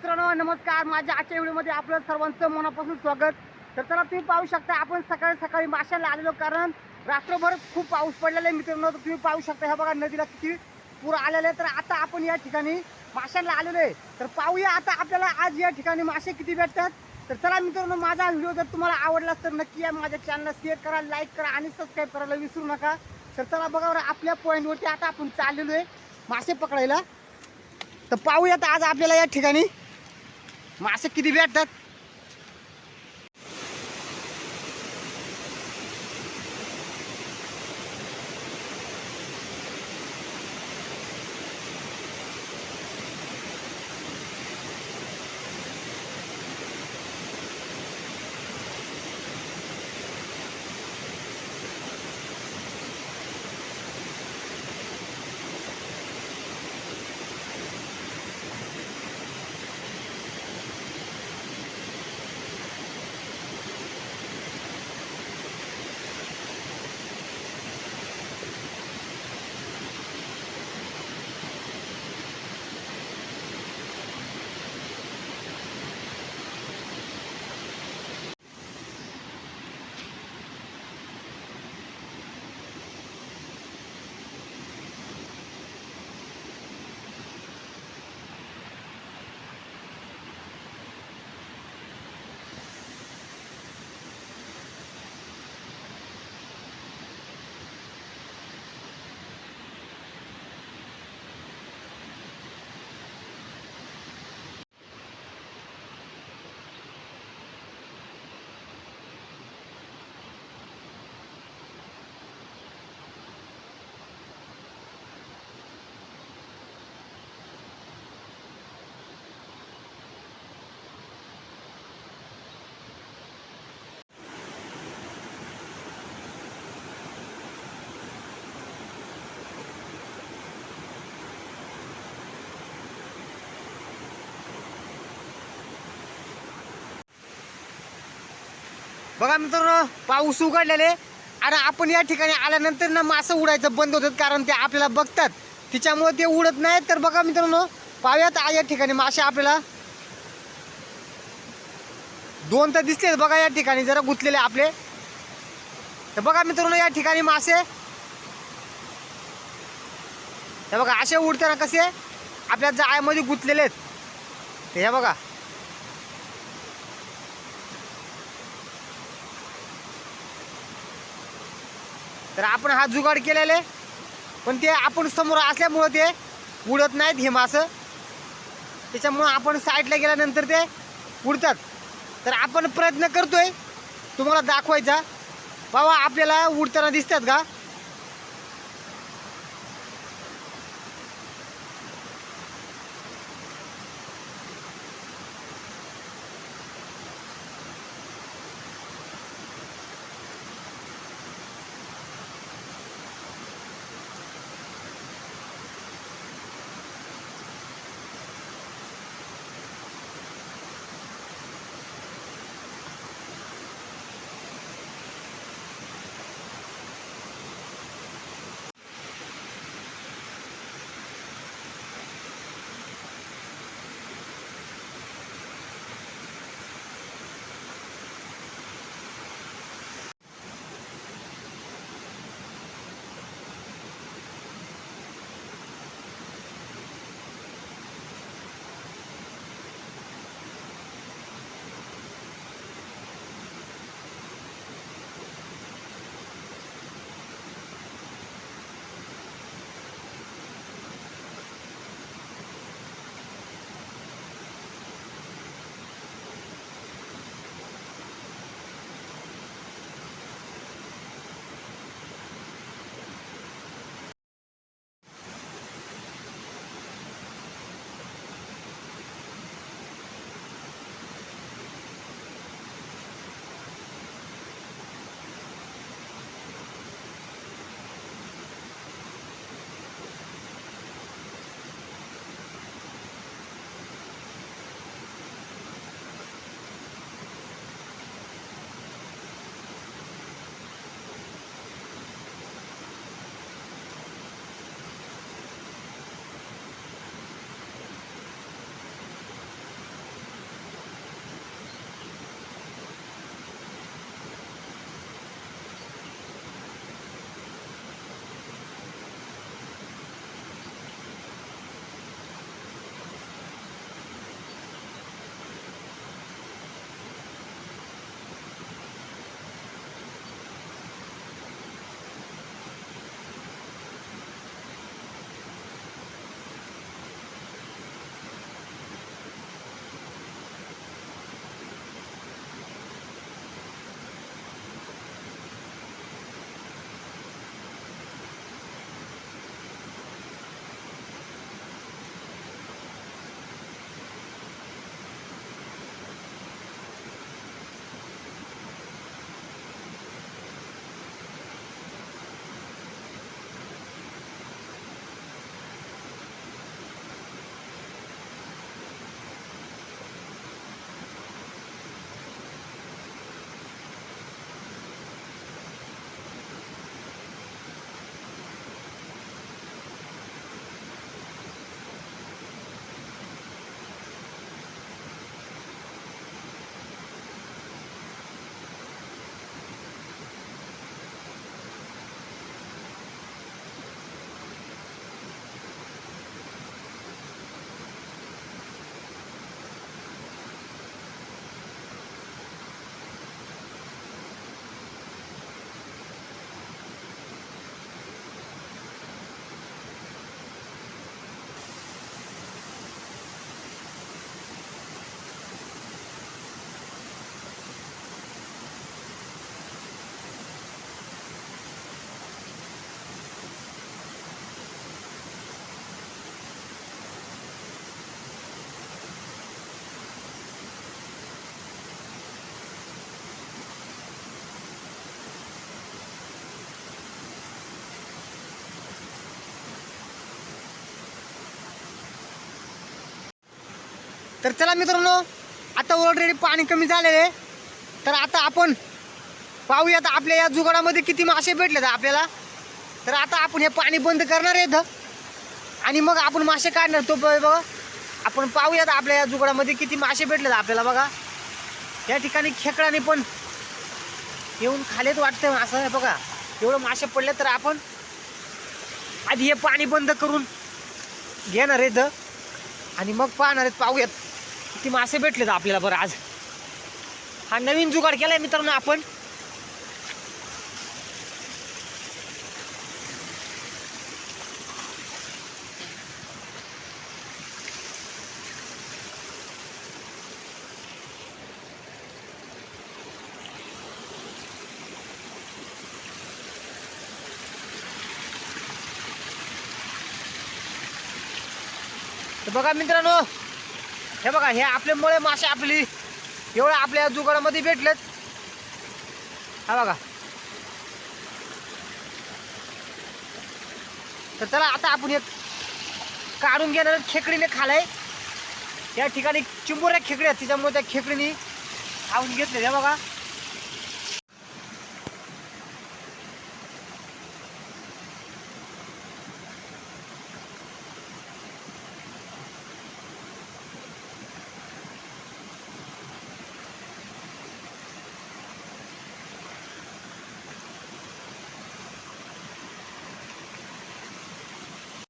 मित्रांनो नमस्कार. माझ्या आजच्या व्हिडिओमध्ये आपलं सर्वांचं मनापासून स्वागत. तर चला तुम्ही पाहू शकता आपण सकाळी सकाळी माशाला आलेलो कारण रात्रभर खूप पाऊस पडलेला आहे मित्रांनो. तर तुम्ही पाहू शकता ह्या बघा नदीला किती पूर आलेला आहे तर आता आपण या ठिकाणी माशांना आलेलो आहे. तर पाहूया आता आपल्याला आज या ठिकाणी मासे किती भेटतात. तर चला मित्रांनो माझा व्हिडिओ जर तुम्हाला आवडला तर नक्की या माझ्या चॅनलला शेअर करा लाईक करा आणि सबस्क्राईब करायला विसरू नका. तर चला बघा बरं आपल्या पॉईंटवरती आता आपण चाललेलो आहे मासे पकडायला. तर पाहूयात आज आपल्याला या ठिकाणी मासे किती भेटतात बघा मित्रांनो पाऊस उघडलेले आणि आपण या ठिकाणी आल्यानंतर ना मासं उडायचं बंद होतात कारण ते आपल्याला बघतात. तिच्यामुळे ते उडत नाहीत. तर बघा मित्रांनो पाहूयात आ या ठिकाणी मासे आपल्याला. दोन तर दिसलेत बघा या ठिकाणी जरा गुंतलेले आपले. तर बघा मित्रांनो या ठिकाणी मासे. हे बघा असे उडताना कसे आपल्या जाळ्यामध्ये गुंतलेले आहेत. हे बघा. तर आपण हा जुगाड केलेले पण ते आपण समोर असल्यामुळं ते उडत नाहीत हे मासं. त्याच्यामुळं आपण साईडला गेल्यानंतर ते उडतात. तर आपण प्रयत्न करतोय. तुम्हाला दाखवायचा. बाबा आपल्याला उडताना दिसतात का? तर चला मित्रांनो आता ऑलरेडी पाणी कमी झालेलं आहे. तर आता आपण पाहूयात आपल्या या जुगाडामध्ये किती मासे भेटले आपल्याला. तर आता आपण हे पाणी बंद करणार आहे आणि मग आपण मासे काढणार. तो बघा आपण पाहूयात आपल्या या जुगाडामध्ये किती मासे भेटले आपल्याला बघा. या ठिकाणी खेकड्याने पण येऊन खालेत वाटतं असं आहे बघा. एवढं मासे पडले तर आपण आधी हे पाणी बंद करून घेणार आहेत आणि मग पाहणार आहेत पाहूयात. किती मासे भेटलेत आपल्याला बरं आज? हा नवीन जुगाड केलाय मित्रांनो आपण. तर बघा मित्रांनो हे बघा हे आपले मुळे मासे आपली एवढं आपल्या जुगाडामध्ये भेटलेत. हा बघा. तर चला आता आपण एक काढून घेणार खेकडीने खालाय. या ठिकाणी चिंबोऱ्या खेकड्या आहेत, तिच्यामुळे त्या खेकडीने खाऊन घेतले हे बघा.